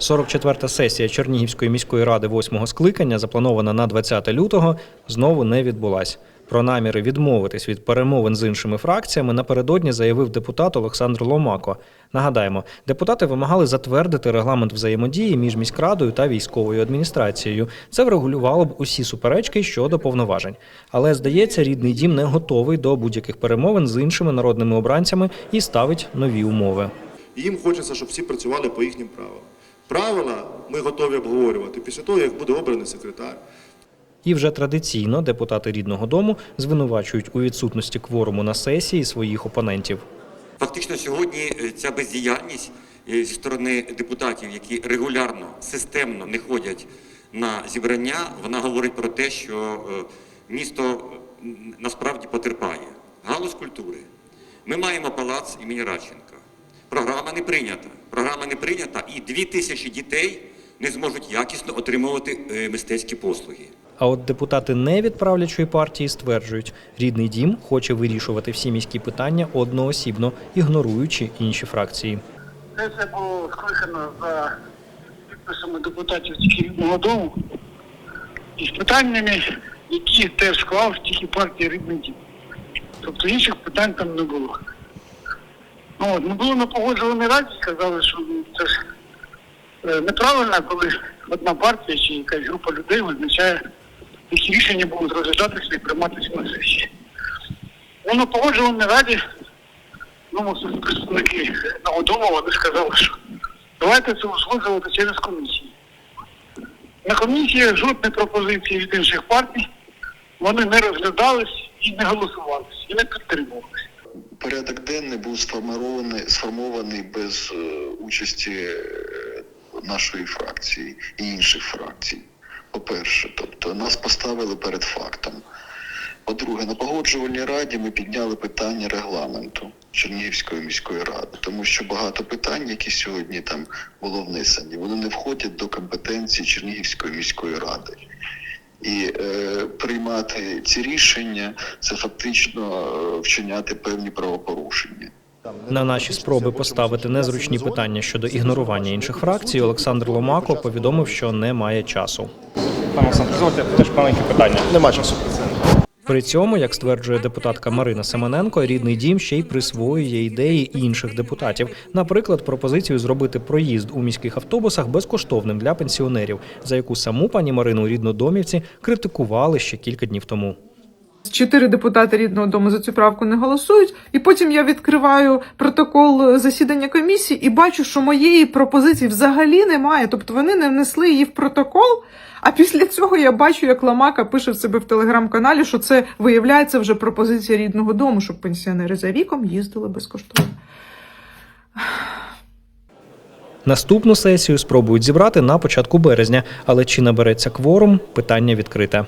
44-та сесія Чернігівської міської ради 8-го скликання, запланована на 20 лютого, знову не відбулась. Про наміри відмовитись від перемовин з іншими фракціями напередодні заявив депутат Олександр Ломако. Нагадаємо, депутати вимагали затвердити регламент взаємодії між міськрадою та військовою адміністрацією. Це врегулювало б усі суперечки щодо повноважень. Але здається, рідний дім не готовий до будь-яких перемовин з іншими народними обранцями і ставить нові умови. Їм хочеться, щоб всі працювали по їхнім правилам. Правила ми готові обговорювати після того, як буде обраний секретар. І вже традиційно депутати рідного дому звинувачують у відсутності кворуму на сесії своїх опонентів. Фактично сьогодні е, ця бездіяльність е, зі сторони депутатів, які регулярно, системно не ходять на зібрання, вона говорить про те, що е, місто насправді потерпає. Галузь культури. Ми маємо палац імені Радченка. Програма не прийнята. Програма не прийнята, і дві тисячі дітей не зможуть якісно отримувати е, мистецькі послуги. А от депутати не від правлячої партії стверджують, рідний дім хоче вирішувати всі міські питання одноосібно, ігноруючи інші фракції. Це було скликано за підписами депутатів рідного дому і з питаннями, які теж склав тільки партія рідний дім. Тобто інших питань там не було. Ну, от, ми були на погоджуваній раді, сказали, що ну, це ж е, неправильно, коли одна партія чи якась група людей визначає, які рішення будуть розглядатися і прийматися на сесії. Ну, на погоджуваній раді ну, представники Новодому, вони сказали, що давайте це узгоджувати через комісію. На комісії жодної пропозиції від інших партій вони не розглядались і не голосувалися, і не підтримувалися. Порядок денний був сформований, сформований без е, участі е, нашої фракції і інших фракцій. По-перше, тобто нас поставили перед фактом. По-друге, на погоджувальній раді ми підняли питання регламенту Чернігівської міської ради, тому що багато питань, які сьогодні там було внесені, вони не входять до компетенції Чернігівської міської ради. І е, приймати ці рішення це фактично е, вчиняти певні правопорушення. На наші спроби поставити незручні питання щодо ігнорування інших фракцій, Олександр Ломако повідомив, що не має часу. Пане Олександр, дозвольте теж маленьке питання. Нема часу. При цьому, як стверджує депутатка Марина Семененко, рідний дім ще й присвоює ідеї інших депутатів. Наприклад, пропозицію зробити проїзд у міських автобусах безкоштовним для пенсіонерів, за яку саму пані Марину у ріднодомівці критикували ще кілька днів тому. Чотири депутати рідного дому за цю правку не голосують, і потім я відкриваю протокол засідання комісії і бачу, що моєї пропозиції взагалі немає. Тобто вони не внесли її в протокол. А після цього я бачу, як Ламака пише в себе в телеграм-каналі, що це виявляється вже пропозиція рідного дому, щоб пенсіонери за віком їздили безкоштовно. Наступну сесію спробують зібрати на початку березня, але чи набереться кворум – питання відкрите.